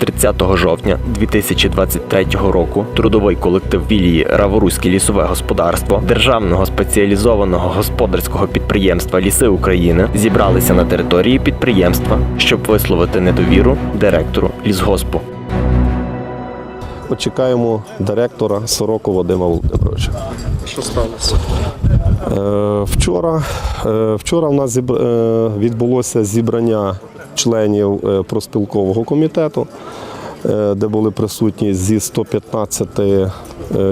30 жовтня 2023 року трудовий колектив філії Раворуське лісове господарство Державного спеціалізованого господарського підприємства Ліси України зібралися на території підприємства, щоб висловити недовіру директору лісгоспу. Чекаємо директора Сороку Вадима Володимировича. Що сталося? Е, Вчора, е, вчора в нас е, відбулося зібрання членів е, проспілкового комітету, е, де були присутні зі 115 е,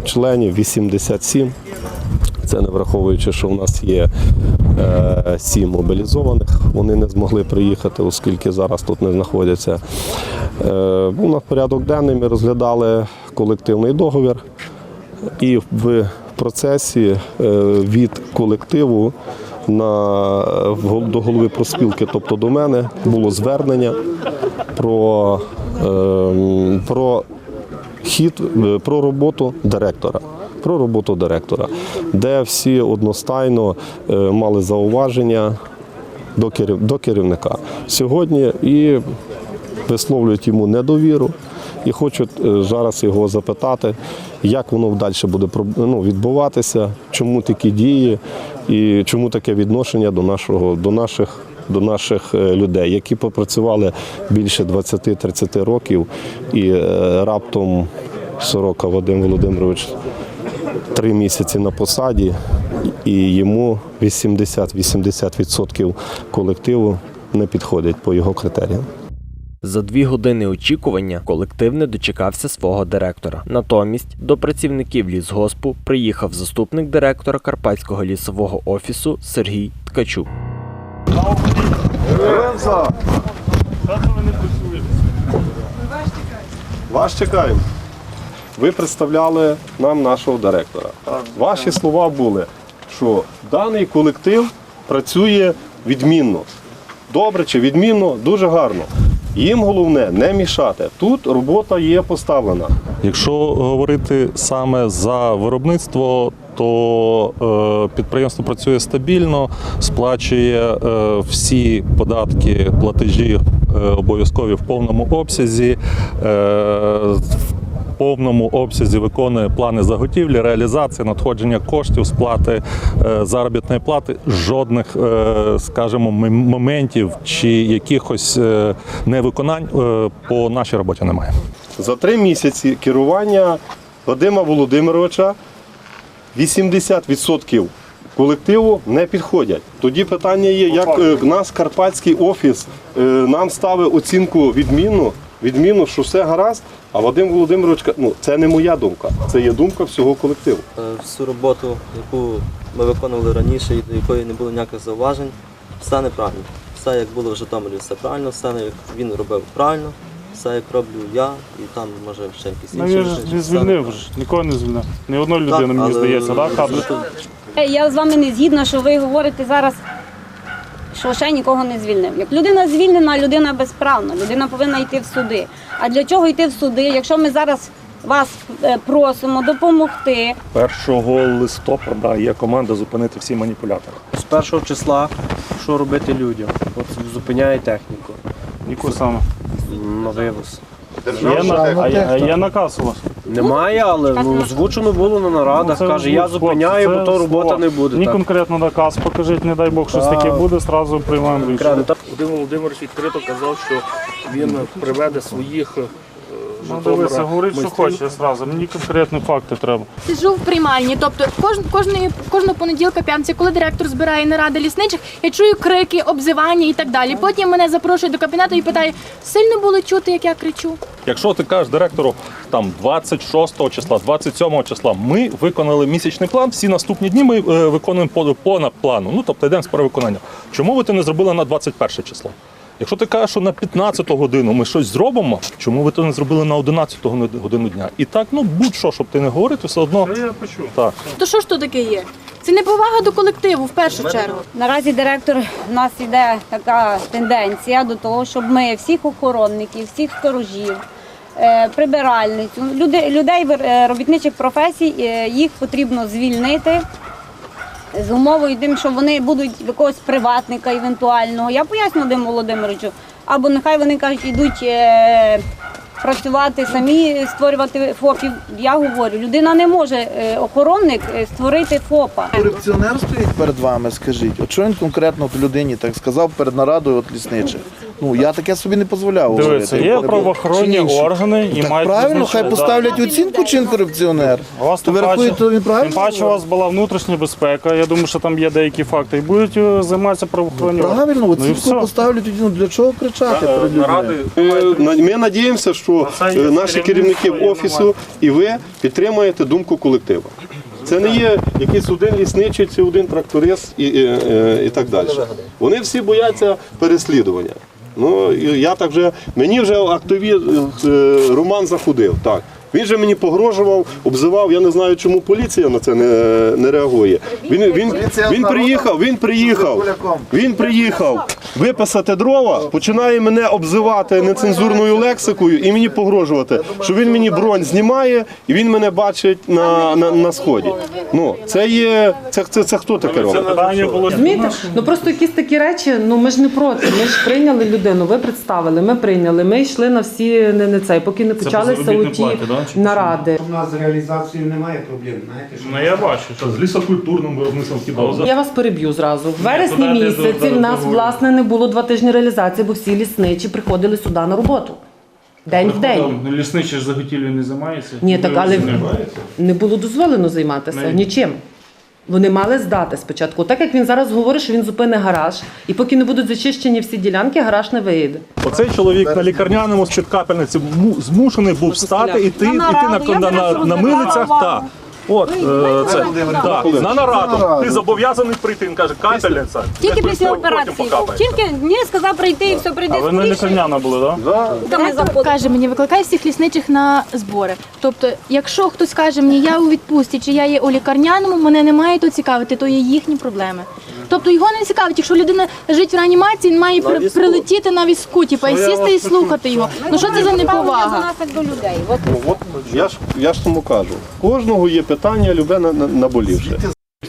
членів 87. Це не враховуючи, що в нас є сім мобілізованих. Вони не змогли приїхати, оскільки зараз тут не знаходяться. Був на порядок денний. Ми розглядали колективний договір. І в процесі від колективу на, до голови проспілки, тобто до мене, було звернення про, е, про хід, е, про роботу директора. Про роботу директора, де всі одностайно е, мали зауваження до керівника. Сьогодні і висловлюють йому недовіру і хочуть е, зараз його запитати, як воно далі буде ну, відбуватися, чому такі дії і чому таке відношення до, нашого, до наших. До наших е, людей, які попрацювали більше 20-30 років, і е, раптом Сорока Вадим Володимирович три місяці на посаді, і йому 80-80% колективу не підходить по його критеріям. За дві години очікування колектив не дочекався свого директора. Натомість до працівників лісгоспу приїхав заступник директора Карпатського лісового офісу Сергій Ткачук. Вас чекаємо. Ви представляли нам нашого директора. Ваші слова були, що даний колектив працює відмінно. Добре чи відмінно, дуже гарно. Їм головне не мішати. Тут робота є поставлена. Якщо говорити саме за виробництво, то е, підприємство працює стабільно, сплачує е, всі податки, платежі е, обов'язкові в повному обсязі. В повному обсязі виконує плани заготівлі, реалізації, надходження коштів, сплати е, заробітної плати. Жодних, е, скажімо, моментів чи якихось е, невиконань по нашій роботі немає. За три місяці керування Вадима Володимировича 80% колективу не підходять. Тоді питання є, як е, нас Карпатський офіс нам ставить оцінку відмінну, відмінну, що все гаразд. А Вадим Володимирович, ну це не моя думка, це є думка всього колективу. Е, всю роботу, яку ми виконували раніше і до якої не було ніяких зауважень, все неправильно. Все як було в Житомирі, все правильно, все як він робив правильно, все як роблю я і там може ще якісь Ну він ж не звільнив вже, нікого не звільнив. Ні одної людини, Так, мені але здається, так, кадр? Е, Я з вами не згідна, що ви говорите зараз, що ще нікого не звільнив. Як людина звільнена, людина безправна, людина повинна йти в суди. А для чого йти в суди, якщо ми зараз вас е, просимо допомогти? 1 листопада є команда зупинити всі маніпулятори. З першого числа що робити людям? От зупиняє техніку Яку саме? на вивоз. Є, на, а, є- а є наказ у вас? Немає, але ну, озвучено було на нарадах. Ну, це, Каже, я зупиняю, це бо то робота не буде. Ні так. конкретно наказ покажіть, не дай Бог, щось таке буде, зразу приймаємо рішення. Так, Володимир Володимирович відкрито казав, що він приведе своїх е, Ну Житомира дивися, говорить, що хоче зразу. Мені конкретні факти треба. Сиджу в приймальні, тобто кожн, кожної, кожного понеділка п'ятниці, коли директор збирає наради лісничих, я чую крики, обзивання і так далі. Потім мене запрошують до кабінету і питає, сильно було чути, як я кричу. Якщо ти кажеш директору там 26 числа, 27 числа, ми виконали місячний план, всі наступні дні ми е, виконуємо по, по плану. Ну тобто йдемо з перевиконання. Чому ви це не зробили на 21 число? Якщо ти кажеш, що на 15 годину ми щось зробимо, чому ви це не зробили на 11 годину дня? І так, ну будь-що, щоб ти не говорив, все одно Це я почув. так. То що ж то таке є? Це неповага до колективу в першу чергу. Наразі директор у нас йде така тенденція до того, щоб ми всіх охоронників, всіх сторожів, е, прибиральницю, люди, людей е, робітничих професій, е, їх потрібно звільнити. З умовою тим, що вони будуть якогось приватника евентуального. Я поясню Вадиму Володимировичу. Або нехай вони кажуть, йдуть е, працювати, самі створювати ФОПів. Я говорю, людина не може е, охоронник е, створити ФОПа. Корупціонер стоїть перед вами, скажіть. От що він конкретно от людині так сказав перед нарадою от лісничих? Ну я таке собі не дозволяв. Дивіться, говорити. є Чи правоохоронні інші? органи і Так мають правильно, визначити, хай да. поставлять оцінку, чи він корупціонер. Вас То тим паче, рахуєте, він правильно? тим паче у вас була внутрішня безпека. Я думаю, що там є деякі факти. І будуть е, займатися правоохоронні органи. Правильно, Ну і все. оцінку поставлять. Ну для чого кричати перед людьми? Е, Ми надіємося, що е, наші керівники офісу і ви підтримаєте думку колективу. Це не є якийсь один лісничий чи один тракторист і, і, і, і так далі. Вони всі бояться переслідування. Ну, я так вже, мені вже актові е, Роман заходив. Так. Він же мені погрожував, обзивав. Я не знаю, чому поліція на це не, не реагує. Він, він, він приїхав, він приїхав, він приїхав виписати дрова, починає мене обзивати нецензурною лексикою і мені погрожувати, що він мені бронь знімає і він мене бачить на, на, на сході. Ну, це є. Це, це, це хто таке робить? Розумієте? Ну просто якісь такі речі, ну ми ж не проти. Ми ж прийняли людину, ви представили, ми прийняли. Ми йшли на всі не, не цей, поки не почалися оті чи наради. У нас з реалізацією немає проблем, знаєте, що Ну я бачу, що З лісокультурним виробництвом хіба Я вас переб'ю зразу. В вересні туди, місяці в нас власне не було два тижні реалізації, бо всі лісничі приходили сюди на роботу. День в день. Ну, лісничий ж заготівлю не займається. Ні, так але Не. не було дозволено займатися Навіть- нічим. Вони мали здати спочатку. Так як він зараз говорить, що він зупини гараж, і поки не будуть зачищені всі ділянки, гараж не виїде. Оцей чоловік на лікарняному з капельниці му- змушений був встати, іти, На іти на, на, на, на милицях. Так. От, е, це, так, на нараду. Ти зобов'язаний прийти. Він каже, капельниця. Тільки після операції. Тільки мені сказав прийти і все прийде А ви не лікарняна були, так? Там не заходить. Каже мені, викликай всіх лісничих на збори. Тобто, якщо хтось каже мені, я у відпустці чи я є у лікарняному, мене не має то цікавити, то є їхні проблеми. Тобто його не цікавить, якщо людина лежить в реанімації, він має при- прилетіти на візку, типу, і сісти і слухати його. Ну що це за неповага? до людей. От я ж я ж тому кажу. Кожного є питання, любе на- на- наболівше.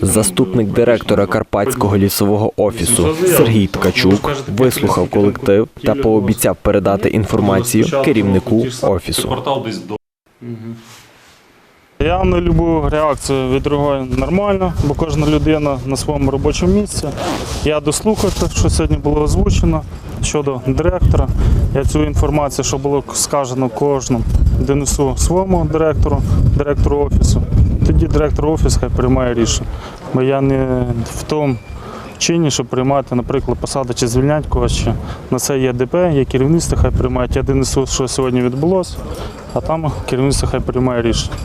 Заступник директора Карпатського лісового офісу Сергій Ткачук вислухав колектив та пообіцяв передати інформацію керівнику офісу. Я на любу реакцію відреагую нормально, бо кожна людина на своєму робочому місці. Я дослухав, те, що сьогодні було озвучено щодо директора. Я цю інформацію, що було сказано кожному, донесу своєму директору, директору офісу. Тоді директор офісу хай приймає рішення. Бо я не в тому чині, щоб приймати, наприклад, посаду чи звільняти когось. Чи. На це є ДП, є керівництво, хай приймають. Я донесу, що сьогодні відбулося, а там керівництво хай приймає рішення.